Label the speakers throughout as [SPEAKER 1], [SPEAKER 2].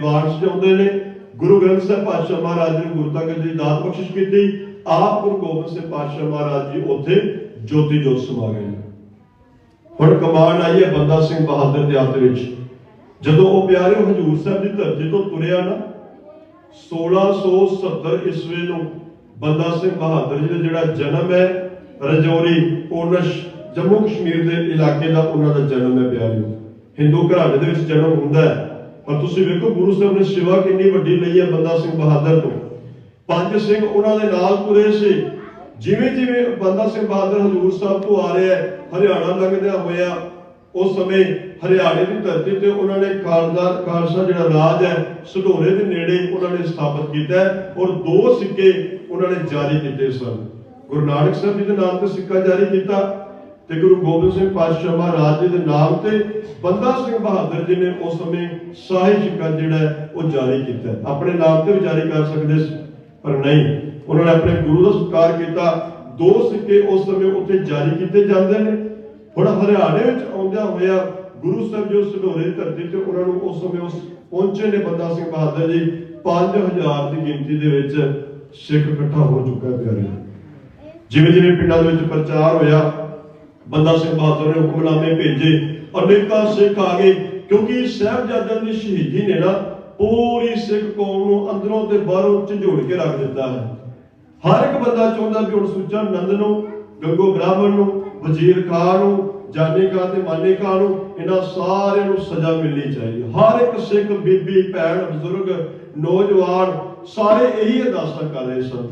[SPEAKER 1] ਵਾਰਸ ਚਾਹੁੰਦੇ ਨੇ। ਗੁਰੂ ਗ੍ਰੰਥ ਸਾਹਿਬ ਪਾਤਸ਼ਾਹ ਮਹਾਰਾਜ ਨੇ ਗੁਰਤਾ ਦੀ ਦਾਤ ਬਖਸ਼ਿਸ਼ ਕੀਤੀ। ਆਪ ਗੁਰੂ ਗੋਬਿੰਦ ਸਿੰਘ ਪਾਤਸ਼ਾਹ ਮਹਾਰਾਜ ਜੀ ਉੱਥੇ ਜੋਤੀ ਜੋਤ ਸਮਾ ਗਏ ਹੁਣ ਕਮਾਂਡ ਆਈ ਹੈ ਬੰਦਾ ਸਿੰਘ ਬਹਾਦਰ ਦੇ ਹੱਥ ਵਿੱਚ। ਜਦੋਂ ਉਹ ਪਿਆਰੇ ਹਜੂਰ ਸਾਹਿਬ ਦੀ ਧਰਤੀ ਤੋਂ ਤੁਰਿਆ ਨਾ 1670 ਈਸਵੀ ਨੂੰ ਬੰਦਾ ਸਿੰਘ ਬਹਾਦਰ ਜੀ ਦਾ ਜਿਹੜਾ ਜਨਮ ਹੈ, ਰਜੌਰੀ ਪੂਰਨਸ਼ ਜੰਮੂ ਕਸ਼ਮੀਰ ਦੇ ਇਲਾਕੇ ਦਾ ਉਹਨਾਂ ਦਾ ਜਨਮ ਹੈ ਪਿਆਰਿਓ। ਹਿੰਦੂ ਘਰਾਣੇ ਦੇ ਵਿੱਚ ਜਨਮ ਹੁੰਦਾ ਹੈ। ਪਰ ਤੁਸੀਂ ਵੇਖੋ, ਗੁਰੂ ਸਾਹਿਬ ਨੇ ਸੇਵਾ ਕਿੰਨੀ ਵੱਡੀ ਲਈ ਹੈ ਬੰਦਾ ਸਿੰਘ ਬਹਾਦਰ ਤੋਂ। ਪੰਜ ਸਿੰਘ ਉਹਨਾਂ ਦੇ ਨਾਲ ਤੁਰੇ ਸੀ। ਜਿਵੇਂ ਜਿਵੇਂ ਬੰਦਾ ਸਿੰਘ ਬਹਾਦਰ ਹਜੂਰ ਸਾਹਿਬ ਤੋਂ ਆ ਰਿਹਾ ਹੈ, ਹਰਿਆਣਾ ਲੰਘਦਿਆਂ ਹੋਇਆ, ਉਸ ਸਮੇਂ ਹਰਿਆਣੇ ਦੀ ਧਰਤੀ ਤੇ ਉਹਨਾਂ ਨੇ ਖਾਲਸਾ ਖਾਲਸਾ ਜਿਹੜਾ ਰਾਜ ਹੈ ਸਢੋਰੇ ਦੇ ਨੇੜੇ ਉਹਨਾਂ ਨੇ ਸਥਾਪਿਤ ਕੀਤਾ ਔਰ ਦੋ ਸਿੱਕੇ ਉਹਨਾਂ ਨੇ ਜਾਰੀ ਕੀਤੇ ਸਨ। ਗੁਰੂ ਨਾਨਕ ਸਾਹਿਬ ਜੀ ਦੇ ਨਾਮ ਤੇ ਸਿੱਕਾ ਜਾਰੀ ਕੀਤਾ। ਤੇ ਗੁਰੂ ਗੋਬਿੰਦ ਸਿੰਘ ਪਾਤਸ਼ਾਹ ਮਹਾਰਾਜ ਜੀ ਦੇ ਨਾਮ ਤੇ ਬੰਦਾ ਸਿੰਘ ਬਹਾਦਰ ਜੀ ਨੇ ਉਸ ਸਮੇਂ ਸ਼ਾਹੀ ਸਿੱਕਾ ਜਿਹੜਾ ਉਹ ਜਾਰੀ ਕੀਤਾ। ਆਪਣੇ ਨਾਮ ਤੇ ਵੀ ਜਾਰੀ ਕਰ ਸਕਦੇ ਸੀ, ਪਰ ਨਹੀਂ। ਉਹਨਾਂ ਨੇ ਆਪਣੇ ਗੁਰੂ ਦਾ ਸਤਿਕਾਰ ਕੀਤਾ। ਦੋ ਸਿੱਕੇ ਉਸ ਸਮੇਂ ਉੱਥੇ ਜਾਰੀ ਕੀਤੇ ਜਾਂਦੇ ਨੇ। ਹੁਣ ਹਰਿਆਣੇ ਵਿੱਚ ਆਉਂਦਿਆਂ ਹੋਇਆ ਗੁਰੂ ਸਾਹਿਬ ਜੋ ਸਢੋਰੇ ਧਰਤੀ ਤੇ ਉਹਨਾਂ ਨੂੰ ਉਸ ਸਮੇਂ ਉਸ ਪਹੁੰਚੇ ਨੇ ਬੰਦਾ ਸਿੰਘ ਬਹਾਦਰ ਜੀ। 5000 ਦੀ ਗਿਣਤੀ ਦੇ ਵਿੱਚ ਸਿੱਖ ਇਕੱਠਾ ਹੋ ਚੁੱਕਾ ਪਿਆਰੇ ਜਿਵੇਂ ਜਿਵੇਂ ਪਿੰਡਾਂ ਦੇ ਵਿੱਚ ਪ੍ਰਚਾਰ ਹੋਇਆ ਬੰਦਾ ਸਿੰਘ ਬਹਾਦਰ ਨੇ ਹੁਕਮਨਾਮੇ ਭੇਜੇ ਅਨੇਕਾਂ ਸਿੱਖ ਆ ਗਏ, ਕਿਉਂਕਿ ਸਾਹਿਬਜ਼ਾਦਿਆਂ ਦੀ ਸ਼ਹੀਦੀ ਨੇ ਨਾ ਪੂਰੀ ਸਿੱਖ ਕੌਮ ਨੂੰ ਅੰਦਰੋਂ ਤੇ ਬਾਹਰੋਂ ਝੰਜੋੜ ਕੇ ਰੱਖ ਦਿੱਤਾ ਹੈ। ਹਰ ਇੱਕ ਬੰਦਾ ਚਾਹੁੰਦਾ ਵੀ ਹੁਣ ਸੁੱਚਾ ਨੰਦ ਨੂੰ, ਗੰਗੋ ਬ੍ਰਾਹਮਣ ਨੂੰ, ਵਜ਼ੀਰ ਖਾਨ ਨੂੰ, ਜਾਨੇ ਖਾਂ ਤੇ ਮਾਨੇ ਖਾਂ ਨੂੰ ਇਹਨਾਂ ਸਾਰਿਆਂ ਨੂੰ ਸਜ਼ਾ ਮਿਲਣੀ ਚਾਹੀਦੀ ਹਰ ਇੱਕ ਸਿੱਖ, ਬੀਬੀ, ਭੈਣ, ਬਜ਼ੁਰਗ, ਨੌਜਵਾਨ ਸਾਰੇ ਇਹੀ ਅਰਦਾਸਾਂ ਕਰ ਰਹੇ ਸਨ।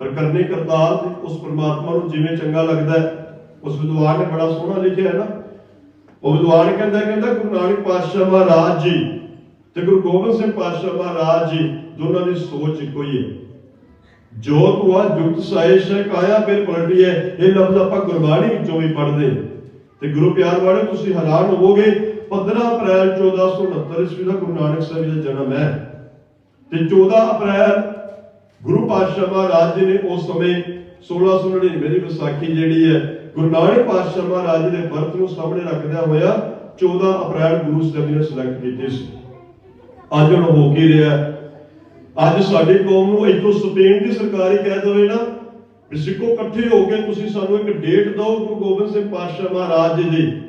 [SPEAKER 1] ਪਰ ਕਰਨੇ ਕਰਤਾਰ ਉਸ ਪ੍ਰਮਾਤਮਾ ਨੂੰ ਜਿਵੇਂ ਚੰਗਾ ਲੱਗਦਾ ਹੈ ਉਸ ਵਿਦਵਾਨ ਨੇ ਬੜਾ ਸੋਹਣਾ ਲਿਖਿਆ ਹੈ ਨਾ। ਉਹ ਵਿਦਵਾਨ ਕਹਿੰਦਾ ਕਹਿੰਦਾ, ਗੁਰੂ ਨਾਨਕ ਪਾਤਸ਼ਾਹ ਮਹਾਰਾਜ ਜੀ ਤੇ ਗੁਰੂ ਗੋਬਿੰਦ ਸਿੰਘ ਪਾਤਸ਼ਾਹ ਮਹਾਰਾਜ ਜੀ, ਦੋਨਾਂ ਦੀ ਸੋਚ ਇੱਕੋ ਹੀ ਹੈ। ਜੋ ਤੁਆ ਜੁਗਤ ਸਾਇ ਕਾਇਆ ਫਿਰ ਪਲਟੀ ਹੈ ਇਹ ਲਫ਼ਜ਼ ਆਪਾਂ ਗੁਰਬਾਣੀ ਵਿੱਚੋਂ ਵੀ ਪੜ੍ਹਦੇ ਤੇ ਗੁਰੂ ਪਿਆਰ ਵਾਲੇ, ਤੁਸੀਂ ਹੈਰਾਨ ਹੋਵੋਗੇ 15 ਅਪ੍ਰੈਲ 1469 ਈਸਵੀ ਦਾ ਗੁਰੂ ਨਾਨਕ ਸਾਹਿਬ ਜੀ ਦਾ ਜਨਮ ਹੈ। ਤੇ 14 ਅਪ੍ਰੈਲ ਗੁਰੂ ਪਾਤਸ਼ਾਹ ਮਹਾਰਾਜ ਜੀ ਨੇ ਉਸ ਸਮੇਂ 1699 ਦੀ ਵਿਸਾਖੀ ਜਿਹੜੀ ਹੈ ਗੁਰੂ ਨਾਨਕ ਪਾਤਸ਼ਾਹ ਮਹਾਰਾਜ ਦੇ ਬਰਤ ਨੂੰ ਸਾਹਮਣੇ ਰੱਖਦਿਆਂ ਹੋਇਆ 14 ਅਪ੍ਰੈਲ ਗੁਰੂ ਸਾਹਿਬ ਨੇ ਸਿਲੈਕਟ ਕੀਤੀ ਸੀ। ਅੱਜ ਹੁਣ ਹੋ ਕੀ ਰਿਹਾ ਅੱਜ ਸਾਡੀ ਕੌਮ ਨੂੰ ਇੱਥੋਂ ਸਪੇਨ ਦੀ ਸਰਕਾਰ ਹੀ ਕਹਿ ਦੇਵੇ ਨਾ, ਵੀ ਸਿੱਖੋ, ਇਕੱਠੇ ਹੋ ਕੇ ਤੁਸੀਂ ਸਾਨੂੰ ਇੱਕ ਡੇਟ ਦਿਓ ਗੁਰੂ ਗੋਬਿੰਦ ਸਿੰਘ ਪਾਤਸ਼ਾਹ ਮਹਾਰਾਜ ਜੀ ਦੀ।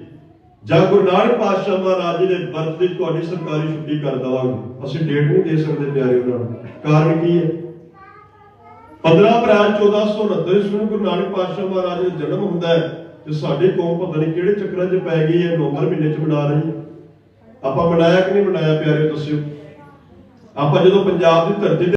[SPEAKER 1] ਜਾਂ ਗੁਰੂ ਨਾਨਕ ਪਾਤਸ਼ਾਹ ਮਹਾਰਾਜ ਜੀ ਦੇ ਬਰਥ ਦੀ ਤੁਹਾਡੀ ਸਰਕਾਰੀ ਛੁੱਟੀ ਕਰ ਦੇਵਾਂਗੇ। ਅਸੀਂ ਡੇਟ ਨਹੀਂ ਦੇ ਸਕਦੇ ਪਿਆਰੇ ਉਹਨਾਂ ਨੂੰ ਕਾਰਨ ਕੀ ਹੈ? 15 ਅਪ੍ਰੈਲ 1469 ਈਸਵੀ ਨੂੰ ਗੁਰੂ ਨਾਨਕ ਪਾਤਸ਼ਾਹ ਮਹਾਰਾਜ ਦਾ ਜਨਮ ਹੁੰਦਾ ਹੈ ਤੇ ਸਾਡੀ ਕੌਮ ਪਤਾ ਨਹੀਂ ਕਿਹੜੇ ਚੱਕਰਾਂ 'ਚ ਪੈ ਗਈ ਹੈ ਨਵੰਬਰ ਮਹੀਨੇ 'ਚ ਮਨਾ ਰਹੀ ਆਪਾਂ ਮਨਾਇਆ ਕਿ ਨਹੀਂ ਮਨਾਇਆ ਪਿਆਰੇ ਦੱਸਿਓ। ਆਪਾਂ ਜਦੋਂ ਪੰਜਾਬ ਦੀ ਧਰਤੀ